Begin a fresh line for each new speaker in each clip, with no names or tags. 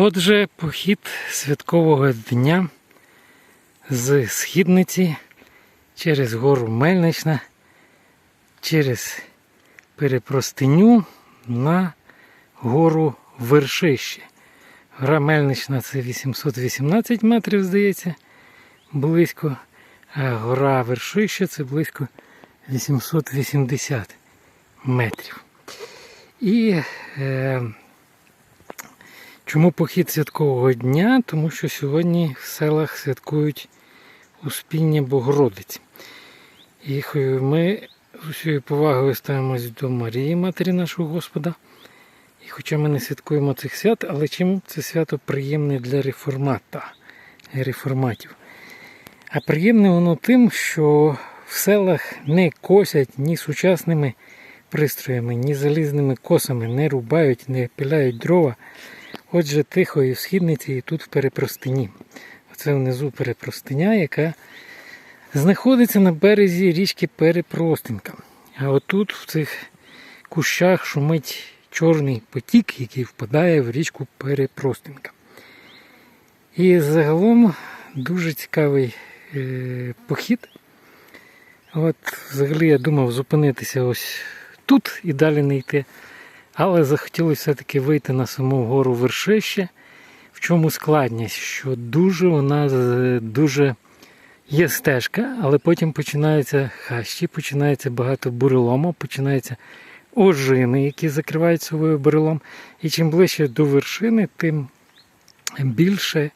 Отже, похід святкового дня з східниці через гору Мельнична, через перепростиню на гору Вершище. Гора Мельнична це 818 метрів, здається, близько, а гора Вершище це близько 880 метрів. І е, Чому похід святкового дня? Тому що сьогодні в селах святкують Успіння Богородиці. І ми з усією повагою ставимось до Марії, Матері нашого Господа. І хоча ми не святкуємо цих свят, але чим це свято приємне для реформата, реформатів? А приємне воно тим, що в селах не косять ні сучасними пристроями, ні залізними косами, не рубають, не пиляють дрова. Отже, тихої в східниці і тут в перепростині. Оце внизу перепростиня, яка знаходиться на березі річки Перепростинка. А отут в цих кущах шумить чорний потік, який впадає в річку Перепростинка. І загалом дуже цікавий е, похід. От, Взагалі я думав зупинитися ось тут і далі не йти. Але захотілося все-таки вийти на саму гору вершище. В чому складність? Що дуже вона дуже є стежка, але потім починаються хащі, починається багато бурелому, починаються ожини, які закривають собою бурелом. І чим ближче до вершини, тим більше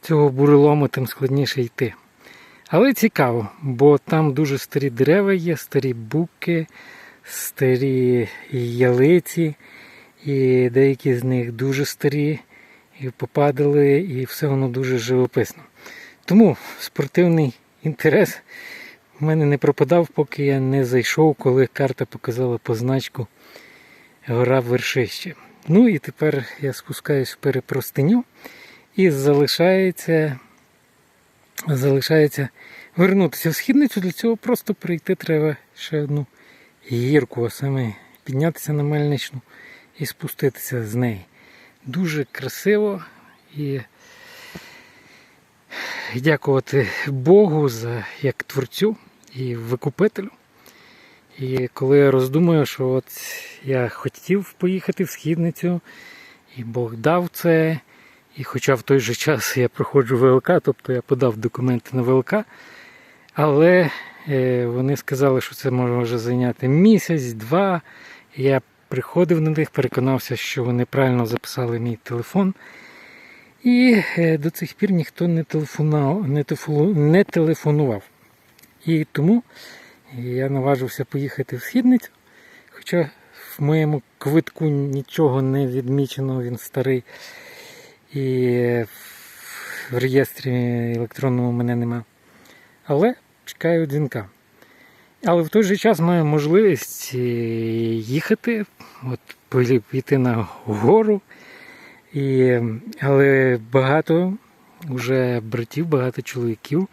цього бурелому, тим складніше йти. Але цікаво, бо там дуже старі дерева є, старі буки старі ялиці, і деякі з них дуже старі, і попадали, і все воно дуже живописно. Тому спортивний інтерес в мене не пропадав, поки я не зайшов, коли карта показала позначку гора Вершище. Ну і тепер я спускаюсь в перепростиню і залишається залишається вернутися в східницю. Для цього просто прийти треба ще одну гірку, а саме піднятися на мельничну і спуститися з неї. Дуже красиво і дякувати Богу за як творцю і викупителю. І коли я роздумую, що от я хотів поїхати в східницю, і Бог дав це, і хоча в той же час я проходжу ВЛК, тобто я подав документи на ВЛК, але Е, вони сказали, що це може зайняти місяць, два. Я приходив на них, переконався, що вони правильно записали мій телефон. І е, до цих пір ніхто не телефонував, не телефонував. І тому я наважився поїхати в східницю. Хоча в моєму квитку нічого не відмічено, він старий. І в реєстрі електронному мене нема. Але чекаю дзвінка. Але в той же час маю можливість е, їхати, от, піти на гору. І, Але багато вже братів, багато чоловіків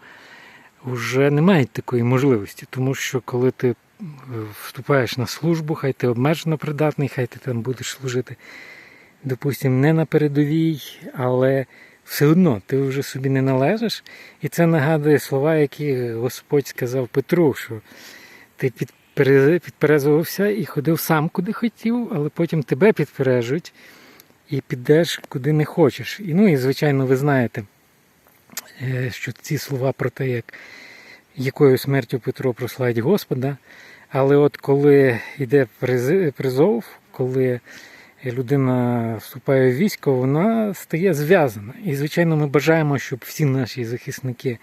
вже не мають такої можливості, тому що коли ти е, вступаєш на службу, хай ти обмежено придатний, хай ти там будеш служити, допустимо, не на передовій, але все одно ти вже собі не належиш. І це нагадує слова, які Господь сказав Петру, що ти підперезувався і ходив сам куди хотів, але потім тебе підпережуть і підеш куди не хочеш. І ну і звичайно, ви знаєте, е, що ці слова про те, як якою смертю Петро прославить Господа. Але от коли йде призов, коли людина вступає в військо, вона стає зв'язана. І, звичайно, ми бажаємо, щоб всі наші захисники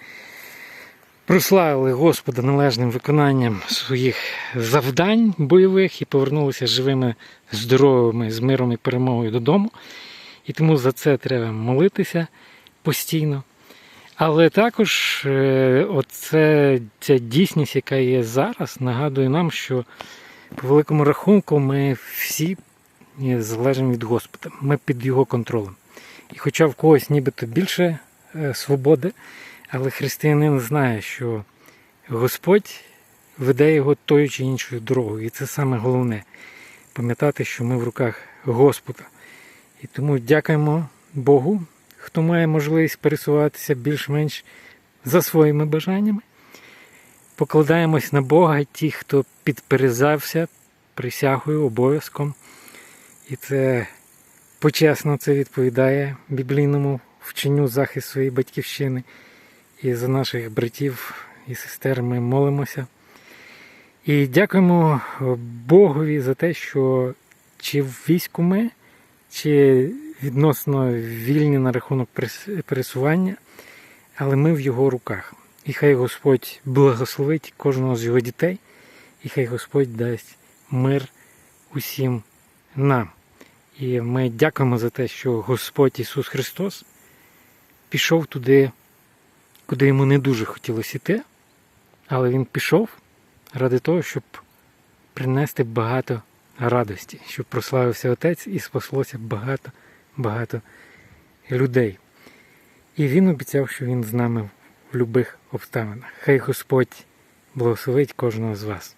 прославили Господа належним виконанням своїх завдань бойових і повернулися живими, здоровими, з миром і перемогою додому. І тому за це треба молитися постійно. Але також е, оце, ця дійсність, яка є зараз, нагадує нам, що по великому рахунку ми всі залежимо від Господа. Ми під його контролем. І хоча в когось нібито більше е, свободи, але християнин знає, що Господь веде його тою чи іншою дорогою. І це саме головне пам'ятати, що ми в руках Господа. І тому дякуємо Богу, хто має можливість пересуватися більш-менш за своїми бажаннями. Покладаємось на Бога, ті, хто підперезався присягою, обов'язком. І це почесно це відповідає біблійному вченню захист своєї батьківщини. І за наших братів і сестер ми молимося. І дякуємо Богові за те, що чи в війську ми, чи відносно вільні на рахунок пересування, але ми в його руках. І хай Господь благословить кожного з його дітей, і хай Господь дасть мир усім нам. І ми дякуємо за те, що Господь Ісус Христос пішов туди, куди йому не дуже хотілося йти, але Він пішов ради того, щоб принести багато радості, щоб прославився Отець і спаслося багато, багато людей. І він обіцяв, що він з нами в будь-яких обставинах. Хай Господь благословить кожного з вас.